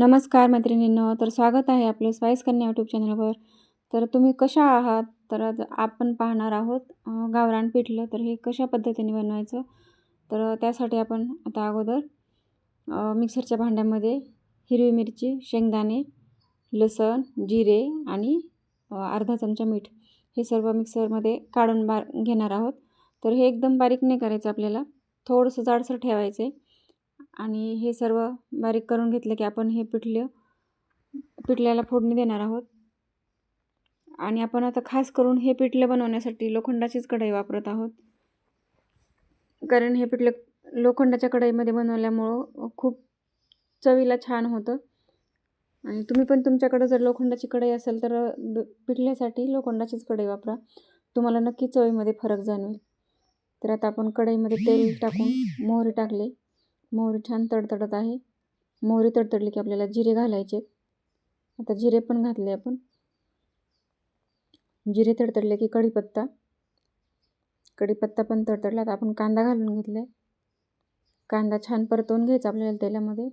नमस्कार मैत्रिणींनो तर स्वागत आहे आपलं स्पाईस कन्या यूट्यूब चॅनलवर. तर तुम्ही कशा आहात? तर आपण पाहणार आहोत गावरान पिठलं. तर हे कशा पद्धतीने बनवायचं? तर त्यासाठी आपण आता अगोदर मिक्सरच्या भांड्यामध्ये हिरवी मिरची शेंगदाणे लसण जिरे आणि अर्धा चमचा मीठ हे सर्व मिक्सरमध्ये काढून बार घेणार आहोत. तर हे एकदम बारीक नाही करायचं आपल्याला. थोडंसं जाडसर ठेवायचं आहे आणि हे सर्व बारीक करून घेतलं की आपण हे पिठलं पिठल्याला फोडणी देणार आहोत. आणि आपण आता खास करून हे पिठलं बनवण्यासाठी लोखंडाचीच कढई वापरत आहोत. कारण हे पिठलं लोखंडाच्या कढईमध्ये बनवल्यामुळं खूप चवीला छान होतं. आणि तुम्ही पण तुमच्याकडं जर लोखंडाची कढई असेल तर पिठल्यासाठी लोखंडाचीच कढई वापरा. तुम्हाला नक्की चवीमध्ये फरक जाणवेल. तर आता आपण कढईमध्ये तेल टाकून मोहरी टाकले. मोहरी छान तडतडत आहे. मोहरी तडतडली की आपल्याला जिरे घालायचे. आता जिरे पण घातले आपण. जिरे तडतडले की कढीपत्ता. कढीपत्ता पण तडतडला. आता आपण कांदा घालून घेतला आहे कांदा छान परतवून घ्यायचा आपल्याला तेलामध्ये.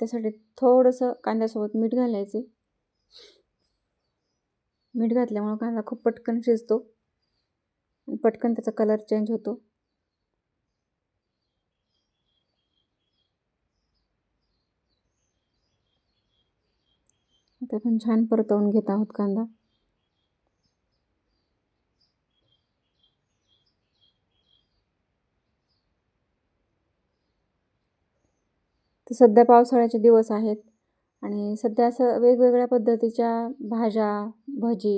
त्यासाठी थोडंसं कांद्यासोबत मीठ घालायचे. मीठ घातल्यामुळं कांदा खूप पटकन शिजतो. पटकन त्याचा कलर चेंज होतो. आता पण छान परतवून घेत आहोत कांदा. तर सध्या पावसाळ्याचे दिवस आहेत आणि सध्या असं वेगवेगळ्या पद्धतीच्या भाज्या भजी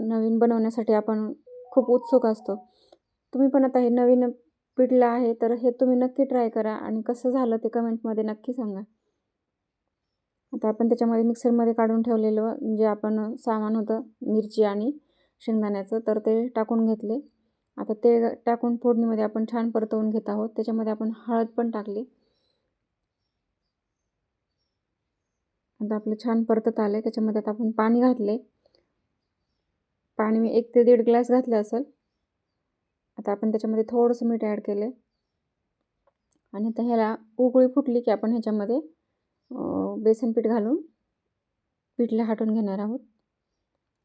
नवीन बनवण्यासाठी आपण खूप उत्सुक असतो. तुम्ही पण आता हे नवीन पिठलं आहे तर हे तुम्ही नक्की ट्राय करा आणि कसं झालं ते कमेंटमध्ये नक्की सांगा. आता आपण त्याच्यामध्ये मिक्सरमध्ये काढून ठेवलेलं जे आपण सामान होतं मिरची आणि शेंगदाण्याचं तर ते टाकून घेतले. आता ते टाकून फोडणीमध्ये आपण छान परतवून घेत आहोत. त्याच्यामध्ये आपण हळद पण टाकली. आता आपलं छान परतत आलं त्याच्यामध्ये आता आपण पाणी घातले. पाणी मी एक ते दीड ग्लास घातलं असेल. आता आपण त्याच्यामध्ये थोडंसं मीठ ॲड केलं आणि आता ह्याला उकळी फुटली की आपण ह्याच्यामध्ये बेसन पीठ घालून पीठला हाटून घेणार आहोत.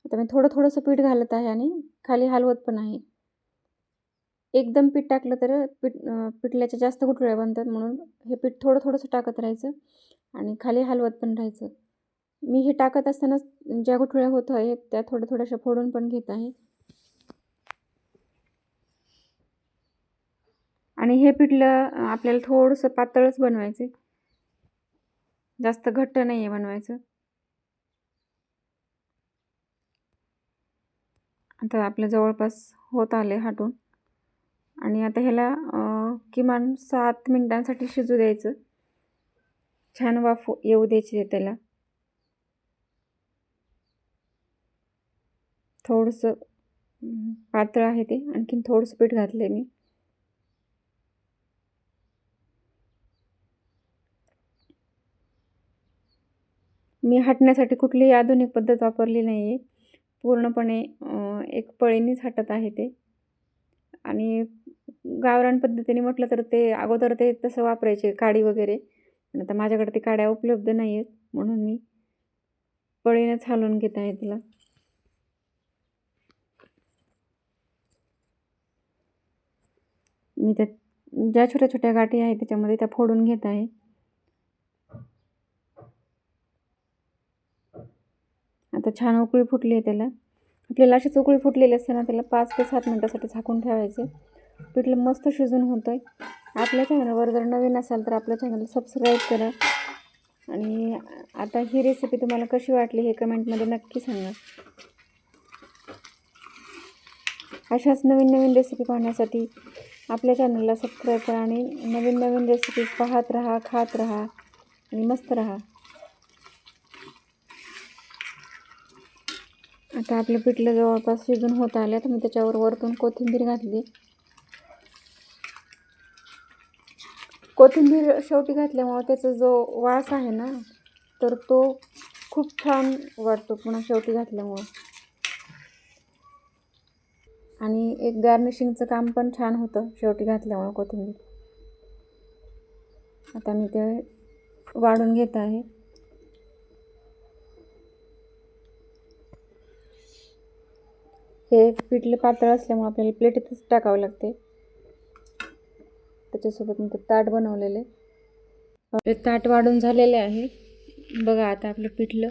आता मी थोडं थोडंसं पीठ घालत आहे आणि खाली हलवत पण आहे. एकदम पीठ टाकलं तर पीठ पिठल्याच्या जास्त गुठळ्या बनतात म्हणून हे पीठ थोडं थोडंसं टाकत राहायचं आणि खाली हलवत पण राहायचं. मी हे टाकत असताना ज्या गुठळ्या होत आहेत त्या थोड्या थोड्याशा फोडून पण घेत आहे. आणि हे पिठलं आपल्याला थोडंसं पातळच बनवायचं जास्त घट्ट नाही आहे बनवायचं. आता आपल्या जवळपास होत आले हाटून. आणि आता ह्याला किमान सात मिनटांसाठी शिजू द्यायचं. छान वाफ येऊ द्यायची त्याला. थोडंसं पातळ आहे ते. आणखीन थोडंसं पीठ घातलं आहे मी. मी हटण्यासाठी कुठलीही आधुनिक पद्धत वापरली नाही आहे पूर्णपणे एक पळीनीच हटत आहे ते. आणि गावरान पद्धतीने म्हटलं तर ते अगोदर ते तसं वापरायचे काडी वगैरे. पण आता माझ्याकडे ते काड्या उपलब्ध नाही आहेत म्हणून मी पळीनंच हलवून घेत आहे तिला. मी त्या ज्या छोट्या छोट्या गाठी आहेत त्याच्यामध्ये त्या फोडून घेत आहे. आता छान उकळी फुटली आहे त्याला. आपल्याला अशीच उकळी फुटलेली असताना त्याला पाच ते सात मिनटासाठी झाकून ठेवायचे. पिठलं मस्त शिजून होतं आहे आपल्या चॅनलवर जर नवीन असाल तर आपल्या चॅनल सबस्क्राईब करा. आणि आता ही रेसिपी तुम्हाला कशी वाटली हे कमेंटमध्ये नक्की सांगा. अशाच नवीन नवीन रेसिपी पाहण्यासाठी आपल्या चॅनलला सबस्क्राईब करा आणि नवीन नवीन रेसिपी पाहत राहा खात राहा आणि मस्त राहा. आता आपलं पिठलं जवळपास शिजून होत आलं तर मी त्याच्यावर वरतून कोथिंबीर घातली. कोथिंबीर शेवटी घातल्यामुळं त्याचा जो वास आहे ना तर तो खूप छान वाटतो पुन्हा शेवटी घातल्यामुळं. आणि एक गार्निशिंगचं काम पण छान होतं शेवटी घातल्यामुळं कोथिंबीर. आता मी ते वाढून घेत आहे. हे पिठलं पातळ असल्यामुळे आपल्याला प्लेटीतच टाकावं लागते. त्याच्यासोबत मी ते ताट बनवलेले आपले ताट वाढून झालेले आहे. बघा आता आपलं पिठलं.